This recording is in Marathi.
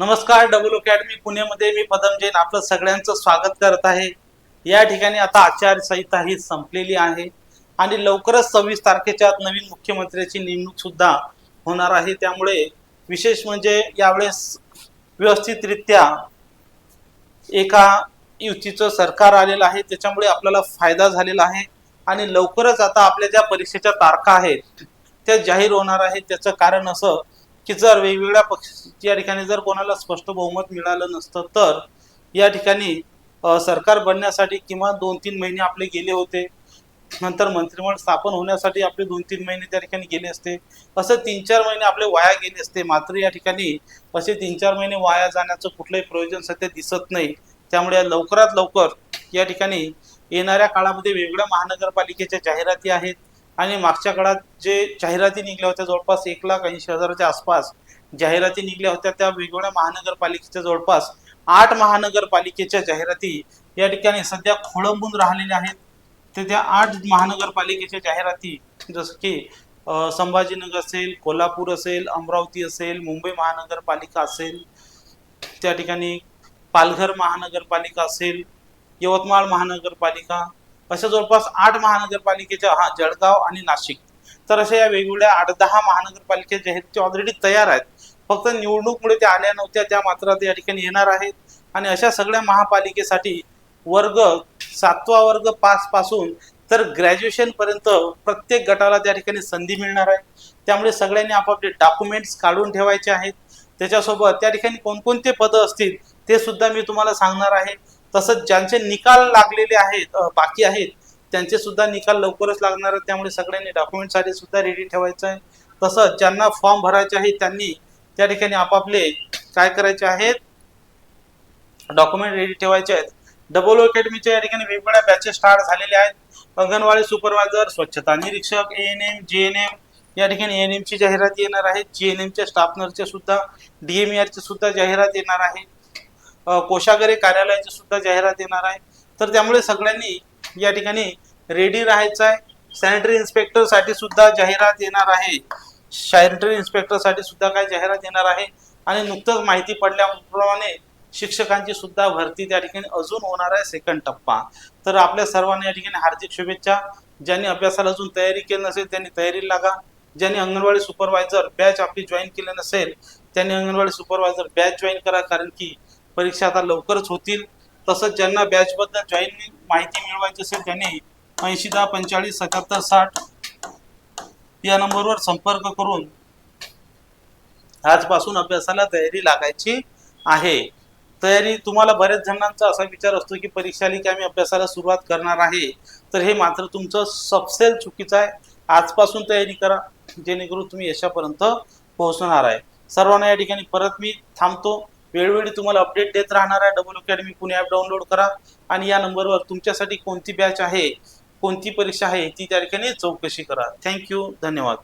नमस्कार डबल अकॅडमी पुणेमध्ये मी पदम जैन आपलं सगळ्यांचं स्वागत करत आहे. या ठिकाणी आता आचारसंहिता ही संपलेली आहे आणि लवकरच सव्वीस तारखेच्या आत नवीन मुख्यमंत्र्याची नेमणूक सुद्धा होणार आहे. त्यामुळे विशेष म्हणजे यावेळेस व्यवस्थितरित्या एका युतीचं सरकार आलेलं आहे. त्याच्यामुळे आपल्याला फायदा झालेला आहे आणि लवकरच आता आपल्या ज्या परीक्षेच्या तारखा आहेत त्या जाहीर होणार आहेत. त्याचं कारण असं की जर वेगवेगळ्या पक्ष या ठिकाणी जर कोणाला स्पष्ट बहुमत मिळालं नसतं तर या ठिकाणी सरकार बनण्यासाठी किंवा दोन तीन महिने आपले गेले होते. नंतर मंत्रिमंडळ स्थापन होण्यासाठी आपले दोन तीन महिने त्या ठिकाणी गेले असते. असं तीन चार महिने आपले वाया गेले असते. मात्र या ठिकाणी असे तीन चार महिने वाया जाण्याचं कुठलंही प्रयोजन सध्या दिसत नाही. त्यामुळे लवकरात लवकर या ठिकाणी येणाऱ्या काळामध्ये वेगळ्या महानगरपालिकेच्या जाहिराती आहेत. आणि मागच्या काळात जे जाहिराती निघल्या होत्या जवळपास एक लाख ऐंशी हजाराच्या आसपास जाहिराती निघल्या होत्या त्या वेगवेगळ्या महानगरपालिकेच्या जवळपास आठ महानगरपालिकेच्या जाहिराती या ठिकाणी सध्या खोळंबून राहिलेल्या आहेत. तर त्या आठ महानगरपालिकेच्या जाहिराती जसं की संभाजीनगर असेल कोल्हापूर असेल अमरावती असेल मुंबई महानगरपालिका असेल त्या ठिकाणी पालघर महानगरपालिका असेल यवतमाळ महानगरपालिका अशा जवळपास आठ महानगरपालिकेच्या हा जळगाव आणि नाशिक. तर अशा या वेगवेगळ्या आठ दहा महानगरपालिका ज्या आहेत त्या ऑलरेडी तयार आहेत. फक्त निवडणूकमुळे त्या आल्या नव्हत्या त्या मात्र या ठिकाणी येणार आहेत. आणि अशा सगळ्या महापालिकेसाठी वर्ग सातवा वर्ग पाच पासून तर ग्रॅज्युएशन पर्यंत प्रत्येक गटाला त्या ठिकाणी संधी मिळणार आहे. त्यामुळे सगळ्यांनी आपापले डॉक्युमेंट्स काढून ठेवायचे आहेत. त्याच्यासोबत त्या ठिकाणी कोणकोणते पदं असतील ते सुद्धा मी तुम्हाला सांगणार आहे. तसंच ज्यांचे निकाल लागलेले आहेत बाकी आहेत त्यांचे सुद्धा निकाल लवकरच लागणार आहेत. त्यामुळे सगळ्यांनी डॉक्युमेंटसाठी सुद्धा रेडी ठेवायचं आहे. तसंच ज्यांना फॉर्म भरायचे आहे त्यांनी त्या ठिकाणी आपापले काय करायचे आहेत डॉक्युमेंट रेडी ठेवायचे आहेत. डबल अकॅडमीच्या या ठिकाणी वेगवेगळ्या बॅचेस स्टार्ट झालेल्या आहेत. अंगणवाडी सुपरवायझर स्वच्छता निरीक्षक A N M J N M या ठिकाणी एन एमची जाहिरात येणार आहे. जी एन एमच्या स्टाफ नर्सच्या सुद्धा डी एम ची सुद्धा जाहिरात येणार आहे. कोशागरे कार्यालयाची सुद्धा जाहिरात येणार आहे. तर त्यामुळे सगळ्यांनी या ठिकाणी रेडी राहायचं आहे सॅनिटरी इन्स्पेक्टरसाठी सुद्धा जाहिरात येणार आहे. सॅनिटरी इन्स्पेक्टरसाठी सुद्धा काय जाहिरात येणार आहे. आणि नुकतंच माहिती पडल्याप्रमाणे शिक्षकांची सुद्धा भरती त्या ठिकाणी अजून होणार आहे सेकंड टप्पा. तर आपल्या सर्वांना या ठिकाणी हार्दिक शुभेच्छा. ज्यांनी अभ्यासाला अजून तयारी केली नसेल त्यांनी तयारीला लागा. ज्यांनी अंगणवाडी सुपरवायझर बॅच आपली जॉईन केली नसेल त्यांनी अंगणवाडी सुपरवायझर बॅच जॉईन करा. कारण की परीक्षा आता लवकरच होतील. तसंच ज्यांना बॅचबद्दल जॉईन माहिती मिळवायची असेल त्यांनी ऐंशी दहा पंचेचाळीस सत्याहत्तर साठ या नंबरवर संपर्क करून आजपासून अभ्यासाला तयारी लागायची आहे. तयारी तुम्हाला बऱ्याच जणांचा असा विचार असतो की परीक्षा आली की आम्ही अभ्यासाला सुरुवात करणार आहे. तर हे मात्र तुमचं सबसेल चुकीचं आहे. आजपासून तयारी करा जेणेकरून तुम्ही यशापर्यंत पोहोचणार आहे. सर्वांना या ठिकाणी परत मी थांबतो. वेळोवेळी तुम्हाला अपडेट देत राहणार आहे. Double academy Pune app download करा. आणि या नंबरवर तुमच्यासाठी कोणती बॅच आहे कोणती परीक्षा आहे ती त्या ठिकाणी चौकशी करा. थँक्यू धन्यवाद.